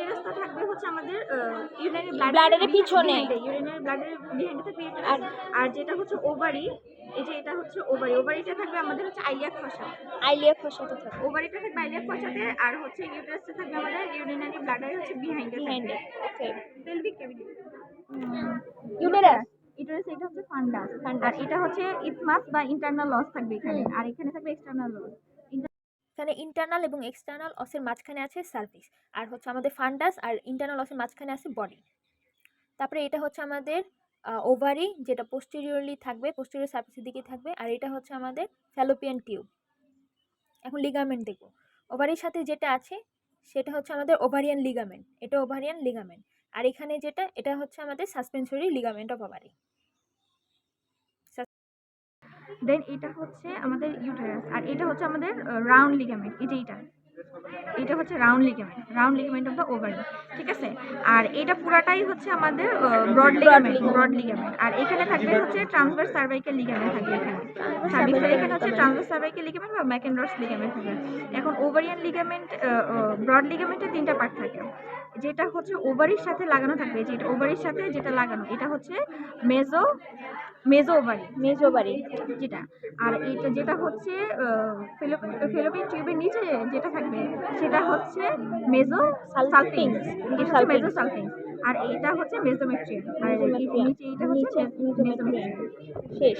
ইউটেরাসটা থাকবে হচ্ছে আমাদের ইউরিনারি ব্লাডারের পিছনে। ইউরিনারি ব্লাডারের বিহাইন্ডে থাকবে আর যেটা হচ্ছে ওভারি এই যে এটা হচ্ছে ওভারি ওভারিটা থাকবে আমাদের হচ্ছে খসা। আইলিয়া খোসাতে থাকে ওভারিটা থাকবে আইলিয়াক খসাতে আর হচ্ছে ইউটেরাসটা থাকবে আমাদের ইউরিনারি ব্লাডারে হচ্ছে বিহাইন্ডে বিহাইন্ডে okay pelvic cavity uterus uterus এটা হচ্ছে। আর এটা হচ্ছে ইথমাস বা ইন্টারনাল লস থাকবে এখানে। আর এখানে থাকবে এক্সটার্নাল লস এখানে ইন্টারনাল এবং এক্সটার্নাল অসের মাঝখানে আছে সার্ভিস আর হচ্ছে আমাদের ফান্ডাস আর ইন্টারনাল অসের মাঝখানে আছে বডি তারপরে এটা হচ্ছে আমাদের ওভারি যেটা পোস্টেরিয়রলি থাকবে পোস্টেরিয়র সার্ভিসের দিকে থাকবে, আর এটা হচ্ছে আমাদের ফ্যালোপিয়ান টিউব এখন লিগামেন্ট দেখব। ওভারির সাথে যেটা আছে, সেটা হচ্ছে আমাদের ওভারিয়ান লিগামেন্ট এটা ওভারিয়ান লিগামেন্ট আর এখানে যেটা, এটা হচ্ছে আমাদের suspensory ligament of ovary then এটা হচ্ছে আমাদের ইউটেরাস আর এটা হচ্ছে আমাদের রাউন্ড লিগামেন্ট এই যে এটা এটা হচ্ছে round ligament round ligament of the ovary ঠিক আছে? আর এটা পুরাটাই হচ্ছে আমাদের ব্রড লিগামেন্ট ব্রড লিগামেন্ট আর এখানে থাকবে হচ্ছে ট্রান্সভার্স সার্ভাইকাল লিগামেন্ট থাকবে এখানে। এখানে হচ্ছে ট্রান্সভার্স সার্ভাইকাল লিগামেন্ট বা ম্যাকেন্ড্রস লিগামেন্ট থাকবে। এখন ওভারিয়ান লিগামেন্ট ব্রড লিগামেন্টের তিনটা পার্ট থাকে। যেটা হচ্ছে ওভারির সাথে লাগানো থাকবে যেটা ওভারির সাথে যেটা লাগানো এটা হচ্ছে মেজো মেজো ওভারি মেজো ওভারি যেটা। আর এটা যেটা হচ্ছে ফেলোপিয়ান টিউবের নিচে যেটা থাকবে সেটা হচ্ছে মেজো সালফিংস মেজো সালফিংস আর এটা হচ্ছে মেজোমেট্রিয়াম আর নিচে এটা হচ্ছে মেজোমেট্রিয়াম শেষ।